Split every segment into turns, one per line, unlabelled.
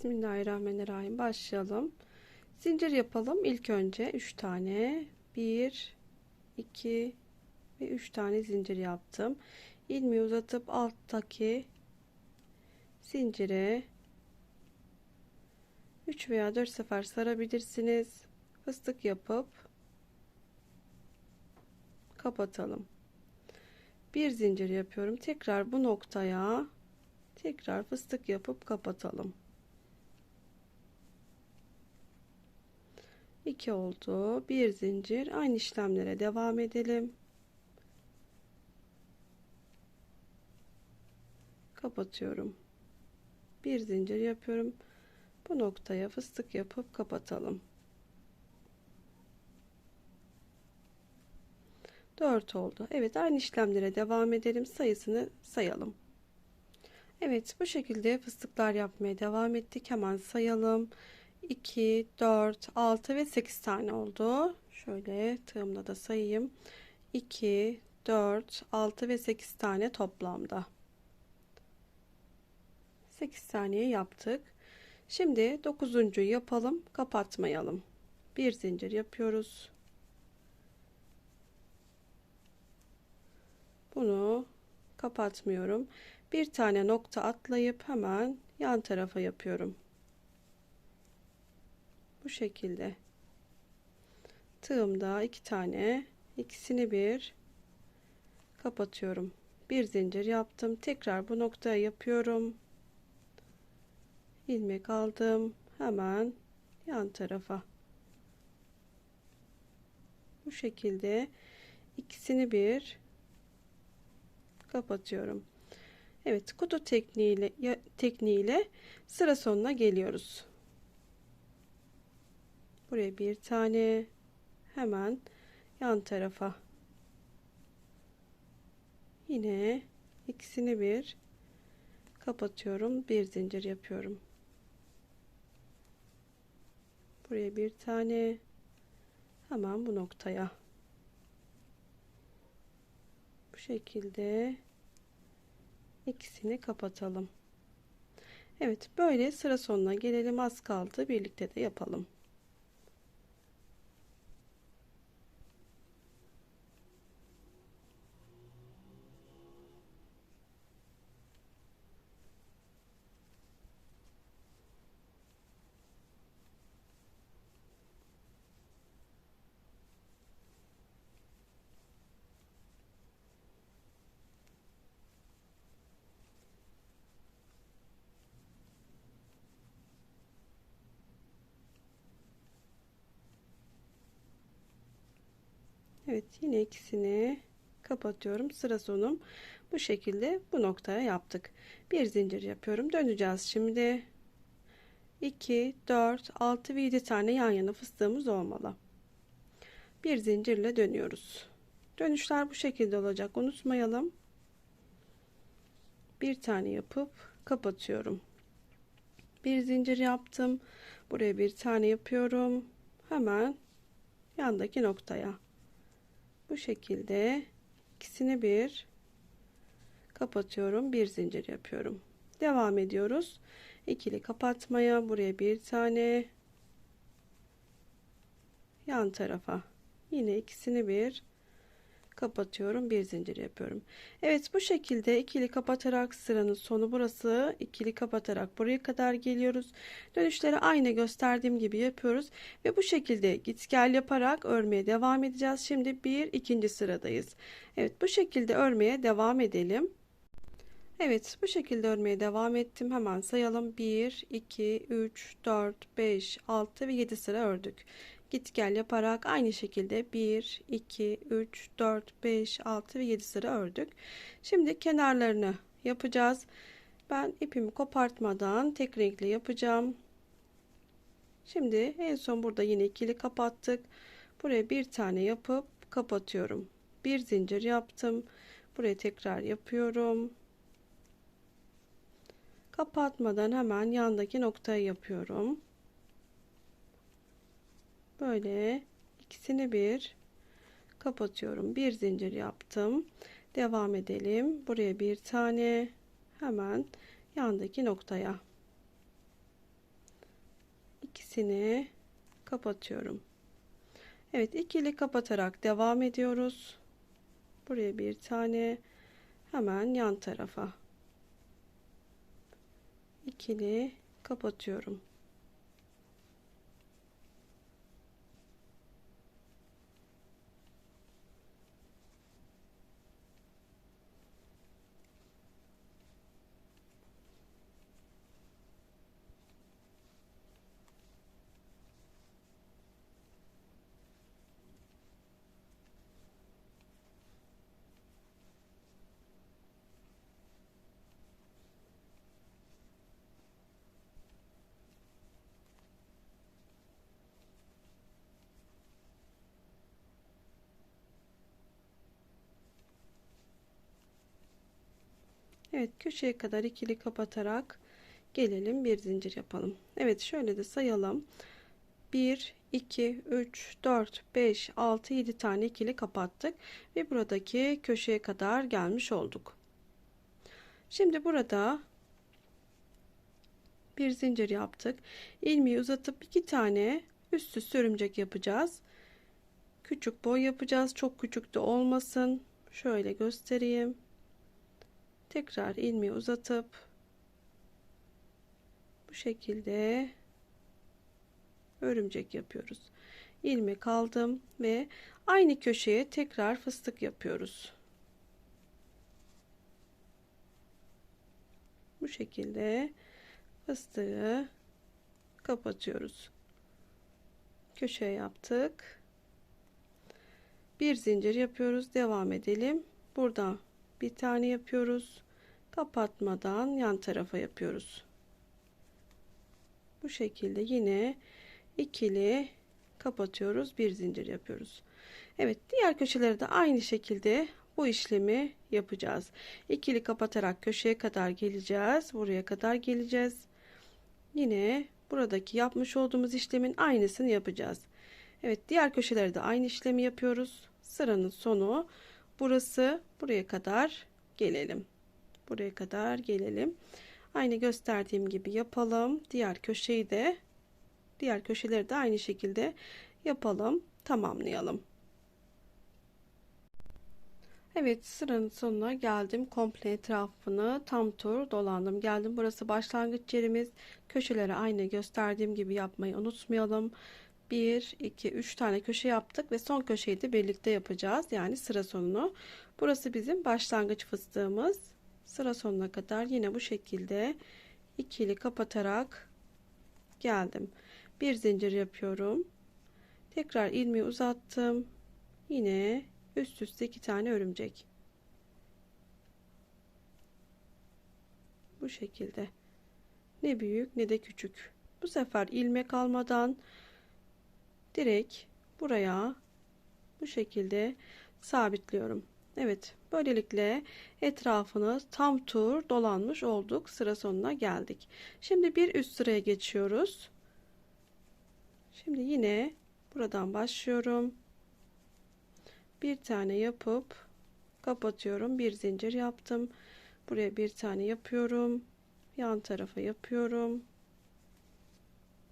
Bismillahirrahmanirrahim. Başlayalım. Zincir yapalım. İlk önce 3 tane. 1 2 ve 3 tane zincir yaptım. İlmeği uzatıp alttaki zincire 3 veya 4 sefer sarabilirsiniz. Fıstık yapıp kapatalım. Bir zincir yapıyorum. Tekrar bu noktaya tekrar fıstık yapıp kapatalım. 2 oldu. Bir zincir. Aynı işlemlere devam edelim. Kapatıyorum. Bir zincir yapıyorum. Bu noktaya fıstık yapıp kapatalım. 4 oldu. Evet aynı işlemlere devam edelim. Sayısını sayalım. Evet bu şekilde fıstıklar yapmaya devam ettik. Hemen sayalım. 2, 4, 6 ve 8 tane oldu. Şöyle tığımla da sayayım. 2, 4, 6 ve 8 tane toplamda. 8 saniye yaptık. Şimdi 9. yapalım. Kapatmayalım. Bir zincir yapıyoruz. Bunu kapatmıyorum. Bir tane nokta atlayıp hemen yan tarafa yapıyorum. Bu şekilde. Tığımda iki tane ikisini bir kapatıyorum. Bir zincir yaptım. Tekrar bu noktaya yapıyorum. ilmek aldım. Hemen yan tarafa. Bu şekilde ikisini bir kapatıyorum. Evet kutu tekniğiyle tekniğiyle sıra sonuna geliyoruz. Buraya bir tane hemen yan tarafa yine ikisini bir kapatıyorum. Bir zincir yapıyorum. Buraya bir tane hemen bu noktaya bu şekilde ikisini kapatalım. Evet böyle sıra sonuna gelelim az kaldı birlikte de yapalım. Evet yine ikisini kapatıyorum. Sıra sonum bu şekilde bu noktaya yaptık. Bir zincir yapıyorum. Döneceğiz şimdi. 2, 4, 6 ve 7 tane yan yana fıstığımız olmalı. Bir zincirle dönüyoruz. Dönüşler bu şekilde olacak. Unutmayalım. Bir tane yapıp kapatıyorum. Bir zincir yaptım. Buraya bir tane yapıyorum. Hemen yandaki noktaya bu şekilde ikisini bir kapatıyorum bir zincir yapıyorum. Devam ediyoruz. İkili kapatmaya buraya bir tane yan tarafa. Yine ikisini bir kapatıyorum bir zincir yapıyorum. Evet bu şekilde ikili kapatarak sıranın sonu burası ikili kapatarak buraya kadar geliyoruz. Dönüşleri aynı gösterdiğim gibi yapıyoruz ve bu şekilde git gel yaparak örmeye devam edeceğiz. Şimdi bir ikinci sıradayız. Evet bu şekilde örmeye devam edelim. Evet bu şekilde örmeye devam ettim. Hemen sayalım. 1, 2, 3, 4, 5, 6 ve 7 sıra ördük git gel yaparak aynı şekilde 1 2 3 4 5 6 ve 7 sıra ördük. Şimdi kenarlarını yapacağız. Ben ipimi kopartmadan tek renkli yapacağım. Şimdi en son burada yine ikili kapattık. Buraya bir tane yapıp kapatıyorum. Bir zincir yaptım. Buraya tekrar yapıyorum. Kapatmadan hemen yandaki noktayı yapıyorum böyle ikisini bir kapatıyorum. Bir zincir yaptım. Devam edelim. Buraya bir tane. Hemen yandaki noktaya. İkisini kapatıyorum. Evet ikili kapatarak devam ediyoruz. Buraya bir tane. Hemen yan tarafa. İkili kapatıyorum. Evet köşeye kadar ikili kapatarak gelelim bir zincir yapalım. Evet şöyle de sayalım. 1 2 3 4 5 6 7 tane ikili kapattık ve buradaki köşeye kadar gelmiş olduk. Şimdi burada bir zincir yaptık. İlmeği uzatıp iki tane üst üste örümcek yapacağız. Küçük boy yapacağız. Çok küçük de olmasın. Şöyle göstereyim tekrar ilmeği uzatıp bu şekilde örümcek yapıyoruz. ilmek aldım ve aynı köşeye tekrar fıstık yapıyoruz. Bu şekilde fıstığı kapatıyoruz. Köşeye yaptık. Bir zincir yapıyoruz. Devam edelim. Burada bir tane yapıyoruz. Kapatmadan yan tarafa yapıyoruz. Bu şekilde yine ikili kapatıyoruz bir zincir yapıyoruz. Evet diğer köşeleri de aynı şekilde bu işlemi yapacağız. İkili kapatarak köşeye kadar geleceğiz buraya kadar geleceğiz. Yine buradaki yapmış olduğumuz işlemin aynısını yapacağız. Evet diğer köşelerde de aynı işlemi yapıyoruz. Sıranın sonu burası buraya kadar gelelim. Buraya kadar gelelim. Aynı gösterdiğim gibi yapalım. Diğer köşeyi de diğer köşeleri de aynı şekilde yapalım. Tamamlayalım. Evet sıranın sonuna geldim. Komple etrafını tam tur dolandım. Geldim. Burası başlangıç yerimiz. Köşeleri aynı gösterdiğim gibi yapmayı unutmayalım. 1, 2, 3 tane köşe yaptık ve son köşeyi de birlikte yapacağız. Yani sıra sonunu. Burası bizim başlangıç fıstığımız. Sıra sonuna kadar yine bu şekilde ikili kapatarak geldim. Bir zincir yapıyorum. Tekrar ilmeği uzattım. Yine üst üste iki tane örümcek. Bu şekilde. Ne büyük ne de küçük. Bu sefer ilmek almadan direkt buraya bu şekilde sabitliyorum. Evet böylelikle etrafını tam tur dolanmış olduk. Sıra sonuna geldik. Şimdi bir üst sıraya geçiyoruz. Şimdi yine buradan başlıyorum. Bir tane yapıp kapatıyorum. Bir zincir yaptım. Buraya bir tane yapıyorum. Yan tarafa yapıyorum.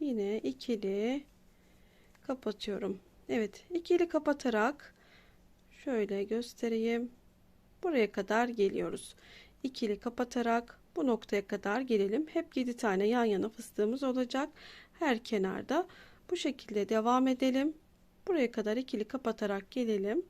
Yine ikili kapatıyorum. Evet ikili kapatarak şöyle göstereyim. Buraya kadar geliyoruz. İkili kapatarak bu noktaya kadar gelelim. Hep 7 tane yan yana fıstığımız olacak. Her kenarda bu şekilde devam edelim. Buraya kadar ikili kapatarak gelelim.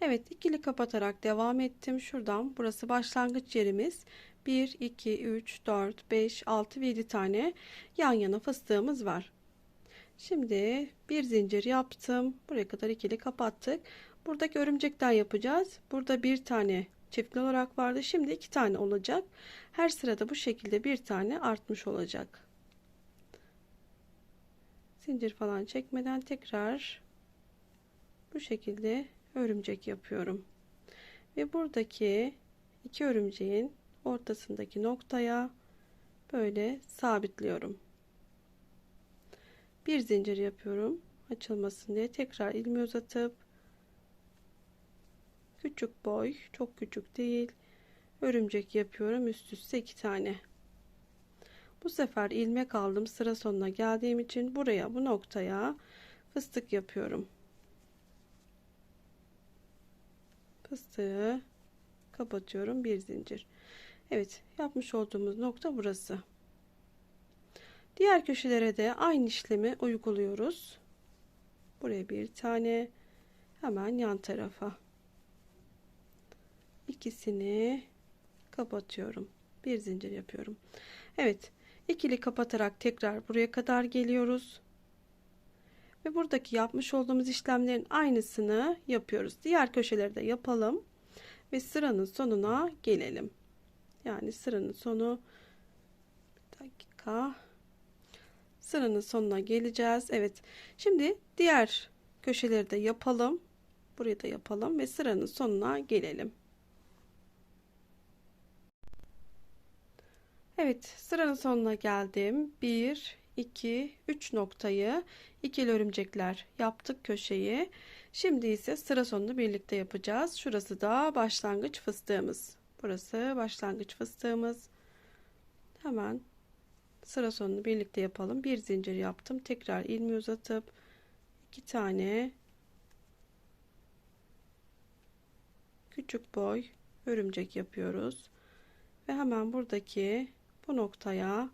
Evet ikili kapatarak devam ettim. Şuradan burası başlangıç yerimiz. 1 2 3 4 5 6 ve 7 tane yan yana fıstığımız var Şimdi bir zincir yaptım. Buraya kadar ikili kapattık. Buradaki örümcekten yapacağız. Burada bir tane çiftli olarak vardı. Şimdi iki tane olacak. Her sırada bu şekilde bir tane artmış olacak. Zincir falan çekmeden tekrar bu şekilde örümcek yapıyorum. Ve buradaki iki örümceğin ortasındaki noktaya böyle sabitliyorum bir zincir yapıyorum açılmasın diye tekrar ilmi uzatıp küçük boy çok küçük değil örümcek yapıyorum üst üste iki tane Bu sefer ilmek aldım. Sıra sonuna geldiğim için buraya bu noktaya fıstık yapıyorum. Fıstığı kapatıyorum. Bir zincir. Evet, yapmış olduğumuz nokta burası. Diğer köşelere de aynı işlemi uyguluyoruz. Buraya bir tane hemen yan tarafa ikisini kapatıyorum. Bir zincir yapıyorum. Evet, ikili kapatarak tekrar buraya kadar geliyoruz. Ve buradaki yapmış olduğumuz işlemlerin aynısını yapıyoruz. Diğer köşeleri de yapalım ve sıranın sonuna gelelim. Yani sıranın sonu bir dakika. Sıranın sonuna geleceğiz. Evet. Şimdi diğer köşeleri de yapalım. Burayı da yapalım ve sıranın sonuna gelelim. Evet, sıranın sonuna geldim. 1 2 3 noktayı ikili örümcekler yaptık köşeyi. Şimdi ise sıra sonunu birlikte yapacağız. Şurası da başlangıç fıstığımız. Burası başlangıç fıstığımız. Hemen sıra sonunu birlikte yapalım. Bir zincir yaptım. Tekrar ilmi uzatıp iki tane küçük boy örümcek yapıyoruz. Ve hemen buradaki bu noktaya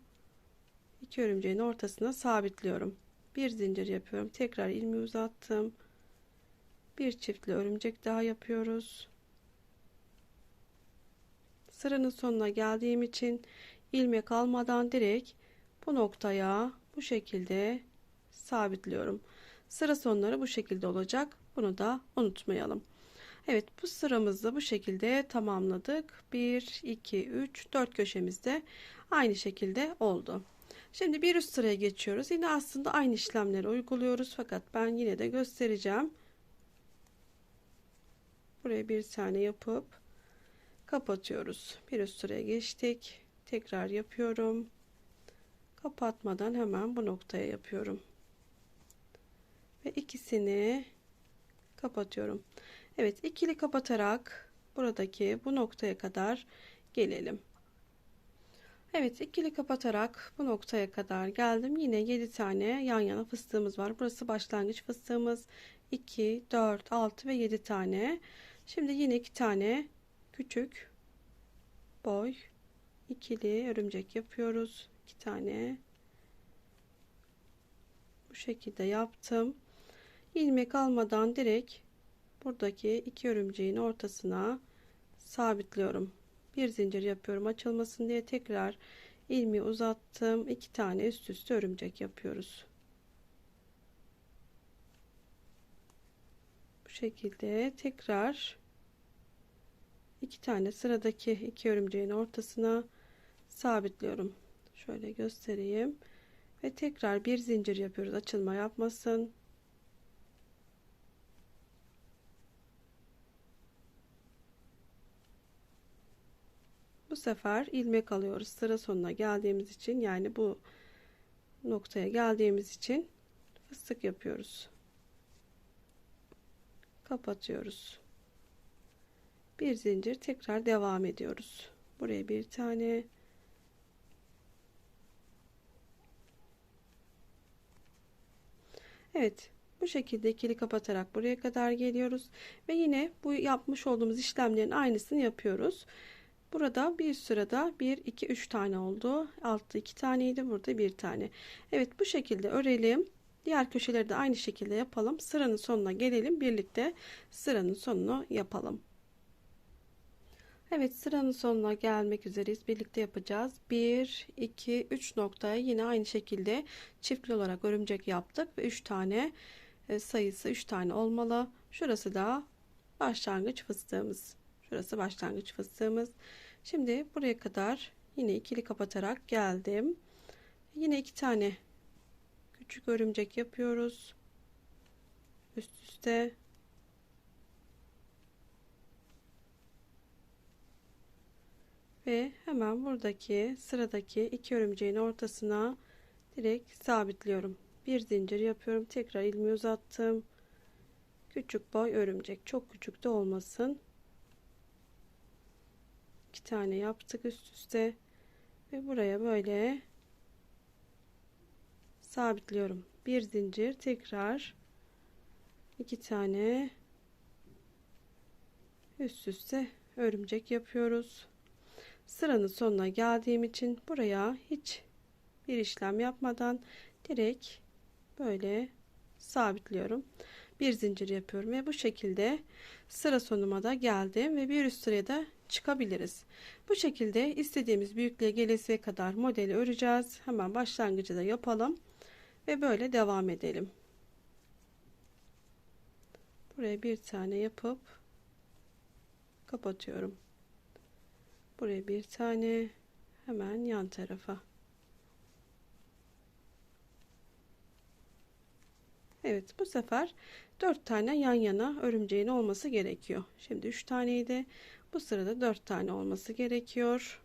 iki örümceğin ortasına sabitliyorum. Bir zincir yapıyorum. Tekrar ilmi uzattım. Bir çiftli örümcek daha yapıyoruz. Sıranın sonuna geldiğim için ilmek almadan direkt bu noktaya bu şekilde sabitliyorum. Sıra sonları bu şekilde olacak. Bunu da unutmayalım. Evet bu sıramızı bu şekilde tamamladık. 1, 2, 3, 4 köşemizde aynı şekilde oldu. Şimdi bir üst sıraya geçiyoruz. Yine aslında aynı işlemleri uyguluyoruz. Fakat ben yine de göstereceğim. Buraya bir tane yapıp kapatıyoruz. Bir üst sıraya geçtik. Tekrar yapıyorum. Kapatmadan hemen bu noktaya yapıyorum. Ve ikisini kapatıyorum. Evet ikili kapatarak buradaki bu noktaya kadar gelelim. Evet ikili kapatarak bu noktaya kadar geldim. Yine 7 tane yan yana fıstığımız var. Burası başlangıç fıstığımız. 2, 4, 6 ve 7 tane. Şimdi yine 2 tane küçük boy ikili örümcek yapıyoruz. 2 tane bu şekilde yaptım. ilmek almadan direkt buradaki iki örümceğin ortasına sabitliyorum. Bir zincir yapıyorum açılmasın diye tekrar ilmi uzattım. iki tane üst üste örümcek yapıyoruz. Bu şekilde tekrar iki tane sıradaki iki örümceğin ortasına sabitliyorum. Şöyle göstereyim. Ve tekrar bir zincir yapıyoruz. Açılma yapmasın. Bu sefer ilmek alıyoruz. Sıra sonuna geldiğimiz için yani bu noktaya geldiğimiz için fıstık yapıyoruz. Kapatıyoruz. Bir zincir tekrar devam ediyoruz. Buraya bir tane Evet bu şekilde ikili kapatarak buraya kadar geliyoruz ve yine bu yapmış olduğumuz işlemlerin aynısını yapıyoruz. Burada bir sırada 1 2 3 tane oldu. Altta 2 taneydi. Burada bir tane. Evet bu şekilde örelim. Diğer köşeleri de aynı şekilde yapalım. Sıranın sonuna gelelim. Birlikte sıranın sonunu yapalım. Evet sıranın sonuna gelmek üzereyiz. Birlikte yapacağız. 1, 2, 3 noktaya yine aynı şekilde çiftli olarak örümcek yaptık. Ve 3 tane e, sayısı 3 tane olmalı. Şurası da başlangıç fıstığımız. Şurası başlangıç fıstığımız. Şimdi buraya kadar yine ikili kapatarak geldim. Yine iki tane küçük örümcek yapıyoruz. Üst üste. Ve hemen buradaki sıradaki iki örümceğin ortasına direkt sabitliyorum. Bir zincir yapıyorum. Tekrar ilmi uzattım. Küçük boy örümcek. Çok küçük de olmasın iki tane yaptık üst üste ve buraya böyle sabitliyorum. Bir zincir tekrar iki tane üst üste örümcek yapıyoruz. Sıranın sonuna geldiğim için buraya hiç bir işlem yapmadan direkt böyle sabitliyorum. Bir zincir yapıyorum ve bu şekilde sıra sonuma da geldim ve bir üst sıraya da çıkabiliriz. Bu şekilde istediğimiz büyüklüğe gelesiye kadar modeli öreceğiz. Hemen başlangıcı da yapalım ve böyle devam edelim. Buraya bir tane yapıp kapatıyorum. Buraya bir tane hemen yan tarafa. Evet bu sefer 4 tane yan yana örümceğin olması gerekiyor. Şimdi 3 taneydi. Bu sırada 4 tane olması gerekiyor.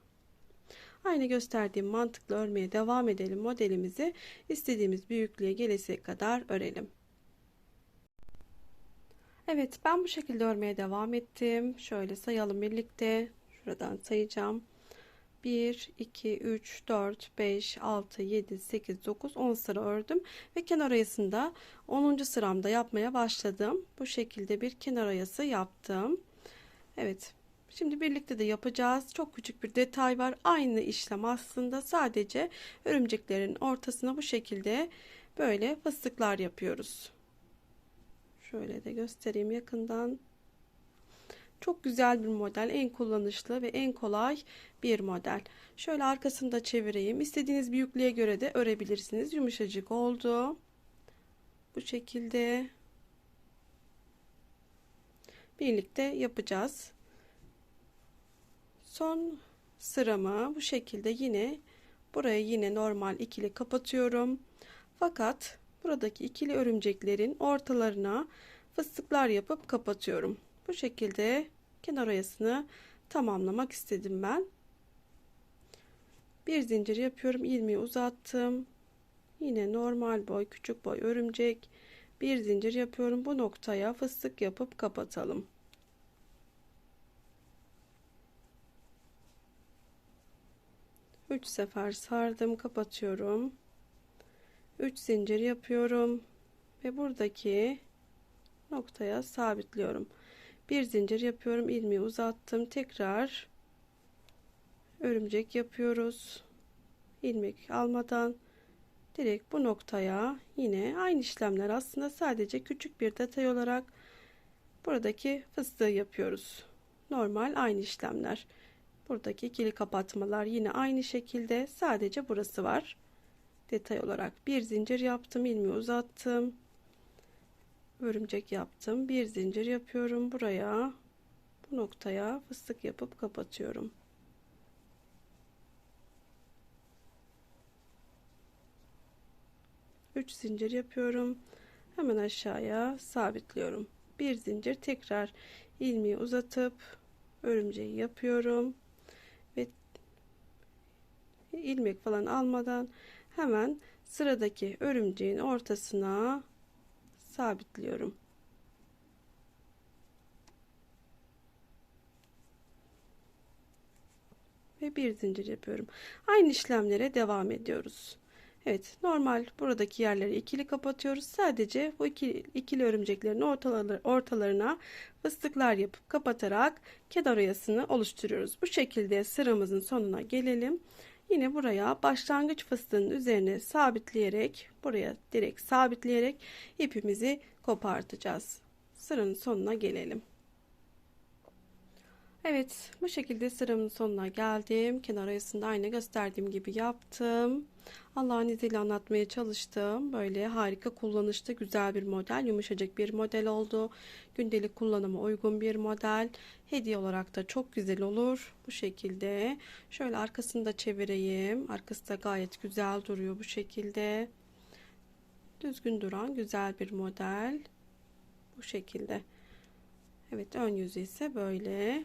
Aynı gösterdiğim mantıkla örmeye devam edelim modelimizi. istediğimiz büyüklüğe gelesiye kadar örelim. Evet ben bu şekilde örmeye devam ettim. Şöyle sayalım birlikte. Şuradan sayacağım. 1, 2, 3, 4, 5, 6, 7, 8, 9, 10 sıra ördüm. Ve kenar ayasında 10. sıramda yapmaya başladım. Bu şekilde bir kenar ayası yaptım. Evet. Şimdi birlikte de yapacağız. Çok küçük bir detay var. Aynı işlem aslında sadece örümceklerin ortasına bu şekilde böyle fıstıklar yapıyoruz. Şöyle de göstereyim yakından. Çok güzel bir model. En kullanışlı ve en kolay bir model. Şöyle arkasını da çevireyim. İstediğiniz büyüklüğe göre de örebilirsiniz. Yumuşacık oldu. Bu şekilde birlikte yapacağız. Son sıramı bu şekilde yine buraya yine normal ikili kapatıyorum. Fakat buradaki ikili örümceklerin ortalarına fıstıklar yapıp kapatıyorum. Bu şekilde kenar oyasını tamamlamak istedim ben. Bir zincir yapıyorum. ilmeği uzattım. Yine normal boy, küçük boy örümcek. Bir zincir yapıyorum. Bu noktaya fıstık yapıp kapatalım. Üç sefer sardım, kapatıyorum. Üç zincir yapıyorum ve buradaki noktaya sabitliyorum bir zincir yapıyorum ilmeği uzattım. Tekrar örümcek yapıyoruz. İlmek almadan direkt bu noktaya yine aynı işlemler aslında sadece küçük bir detay olarak buradaki fıstığı yapıyoruz. Normal aynı işlemler. Buradaki ikili kapatmalar yine aynı şekilde sadece burası var. Detay olarak bir zincir yaptım ilmeği uzattım örümcek yaptım. Bir zincir yapıyorum buraya. Bu noktaya fıstık yapıp kapatıyorum. Üç zincir yapıyorum. Hemen aşağıya sabitliyorum. Bir zincir tekrar ilmeği uzatıp örümceği yapıyorum. Ve ilmek falan almadan hemen sıradaki örümceğin ortasına sabitliyorum. Ve bir zincir yapıyorum. Aynı işlemlere devam ediyoruz. Evet normal buradaki yerleri ikili kapatıyoruz. Sadece bu ikili, ikili örümceklerin ortaları, ortalarına fıstıklar yapıp kapatarak kenar oyasını oluşturuyoruz. Bu şekilde sıramızın sonuna gelelim. Yine buraya başlangıç fıstığının üzerine sabitleyerek buraya direkt sabitleyerek ipimizi kopartacağız. Sıranın sonuna gelelim. Evet bu şekilde sıramın sonuna geldim. Kenar arasında aynı gösterdiğim gibi yaptım. Allah'ın izniyle anlatmaya çalıştım. Böyle harika kullanışlı güzel bir model. Yumuşacık bir model oldu. Gündelik kullanıma uygun bir model. Hediye olarak da çok güzel olur. Bu şekilde. Şöyle arkasını da çevireyim. Arkası da gayet güzel duruyor bu şekilde. Düzgün duran güzel bir model. Bu şekilde. Evet ön yüzü ise böyle.